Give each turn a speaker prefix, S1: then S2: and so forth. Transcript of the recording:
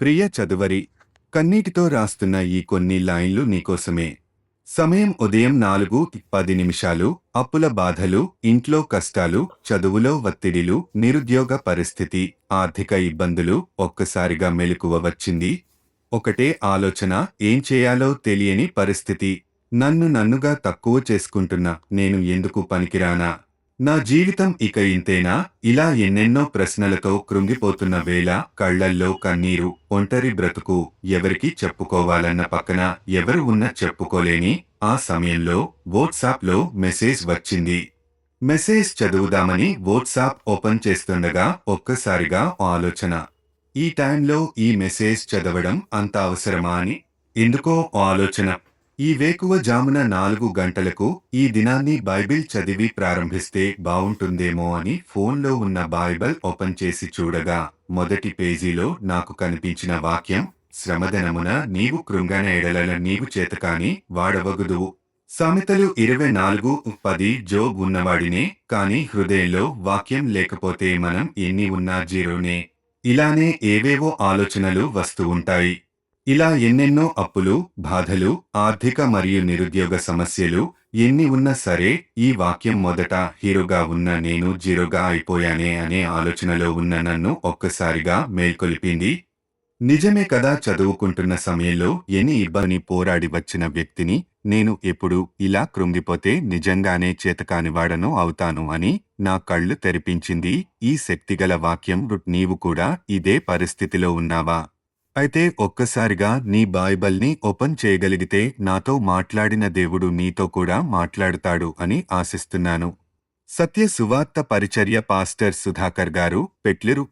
S1: ప్రియ చదువరి కన్నీటితో రాస్తున్న ఈ కొన్ని లైన్లు నీకోసమే. సమయం ఉదయం నాలుగు పది నిమిషాలు అప్పుల బాధలు ఇంట్లో కష్టాలు చదువులో ఒత్తిడిలు నిరుద్యోగ పరిస్థితి ఆర్థిక ఇబ్బందులు ఒక్కసారిగా మెలకువ వచ్చింది. ఒకటే ఆలోచన ఏం చేయాలో తెలియని పరిస్థితి. నన్ను నన్నుగా తక్కువ చేసుకుంటున్నా నేను ఎందుకు పనికిరానా? నా జీవితం ఇక ఇంతేనా? ఇలా ఎన్నెన్నో ప్రశ్నలతో కృంగిపోతున్న వేళ కళ్ళల్లో కన్నీరు ఒంటరి బ్రతుకు ఎవరికి చెప్పుకోవాలన్న పక్కన ఎవరు ఉన్నా చెప్పుకోలేని ఆ సమయంలో వాట్సాప్లో మెసేజ్ వచ్చింది. మెసేజ్ చదువుదామని వాట్సాప్ ఓపెన్ చేస్తుండగా ఒక్కసారిగా ఆలోచన. ఈ టైంలో ఈ మెసేజ్ చదవడం అంత అవసరమా అని? ఎందుకో ఆలోచన. ఈ వేకువ జామున నాలుగు గంటలకు ఈ దినాన్ని బైబిల్ చదివి ప్రారంభిస్తే బావుంటుందేమో అని ఫోన్లో ఉన్న బైబిల్ ఓపెన్ చేసి చూడగా మొదటి పేజీలో నాకు కనిపించిన వాక్యం శ్రమదనమున నీవు కృంగన ఎడలల నీవు చేతకాని వాడవగుదువు. సామెతలు ఇరవై నాలుగు పది జోబ్ ఉన్నవాడినే కాని హృదయంలో వాక్యం లేకపోతే మనం ఎన్ని ఉన్నా జీరోనే. ఇలానే ఏవేవో ఆలోచనలు వస్తూ ఉంటాయి. ఇలా ఎన్నెన్నో అప్పులు బాధలు ఆర్థిక మరియు నిరుద్యోగ సమస్యలు ఎన్ని ఉన్నా సరే ఈ వాక్యం మొదట హీరోగా ఉన్న నేను జీరోగా అయిపోయానే అనే ఆలోచనలో ఉన్న నన్ను ఒక్కసారిగా మేల్కొలిపింది. నిజమే కదా చదువుకుంటున్న సమయంలో ఎన్ని ఇబ్బంది పోరాడి వచ్చిన వ్యక్తిని నేను ఎప్పుడు ఇలా కృంగిపోతే నిజంగానే చేతకానివాడను అవుతాను అని నా కళ్ళు తెరిపించింది. ఈ శక్తిగల వాక్యం నీవు కూడా ఇదే పరిస్థితిలో ఉన్నావా? అయితే ఒక్కసారిగా నీ బైబల్ని ఓపెన్ చేయగలిగితే నాతో మాట్లాడిన దేవుడు నీతో కూడా మాట్లాడుతాడు అని ఆశిస్తున్నాను. సత్య సువార్త పరిచర్య పాస్టర్ సుధాకర్ గారు పెట్లిరు